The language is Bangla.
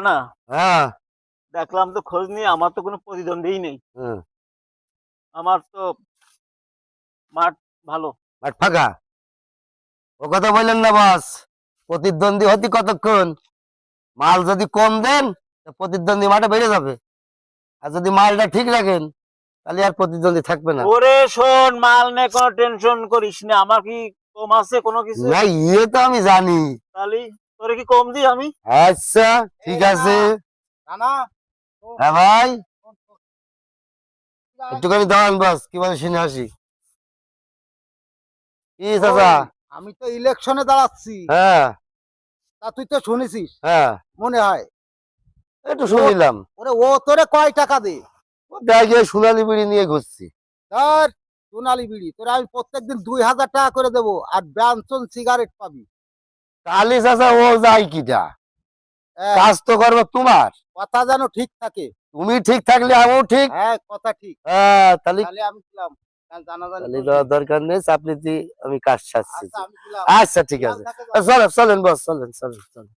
না? হ্যাঁ। দেখলাম তো খোঁজ নিয়ে আমার তো কোনো প্রতিদ্বন্দ্বী নেই। আমার তো মাঠ ভালো। মাঠ ফাঁকা? ও কথা বললেন না বস। প্রতিদ্বন্দ্বী হতি কতক্ষণ? মাল যদি কম দেন প্রতিদ্বন্দ্বী মাঠে বেড়ে যাবে। আর যদি মালটা ঠিক রাখেন তাহলে আর প্রতিদ্বন্দ্বী থাকবে না। ওরে শোন মাল নিয়ে কোনো টেনশন করিস না। আমার কি কম আছে কোনো কিছু? না ইয়ে তো আমি জানি। তাহলে? তোরে কি কম দিই আমি? আচ্ছা ঠিক আছে। না না হ্যাঁ ভাই। একটুখানি দাঁড়ান বাস কি বলে শুনে আসি কি চাচা? আমি তো ইলেকশনে দাঁড়াচ্ছি। হ্যাঁ। তা তুই তো শুনেছিস। হ্যাঁ। মনে হয়। একটু শুনিলাম। ওরে ও তোরে কয় টাকা দে? ও দেখে সোনালি বিড়ি নিয়ে ঘুরছি। ধর সোনালি বিড়ি। তোরে আমি প্রত্যেকদিন দুই হাজার টাকা করে দেবো আর ব্যানসন সিগারেট পাবি। কালি চাচা ও যাই কিটা? হ্যাঁ, কাজ তো করব তোমার। কথা যেন ঠিক থাকে। তুমি ঠিক থাকলে আমিও ঠিক। হ্যাঁ কথা ঠিক। হ্যাঁ তাহলে আমি দেওয়ার দরকার নেই চাপলিতি আমি কাজ সারছি আচ্ছা আচ্ছা ঠিক আছে। চলেন চলেন বস চলেন চলেন চলেন।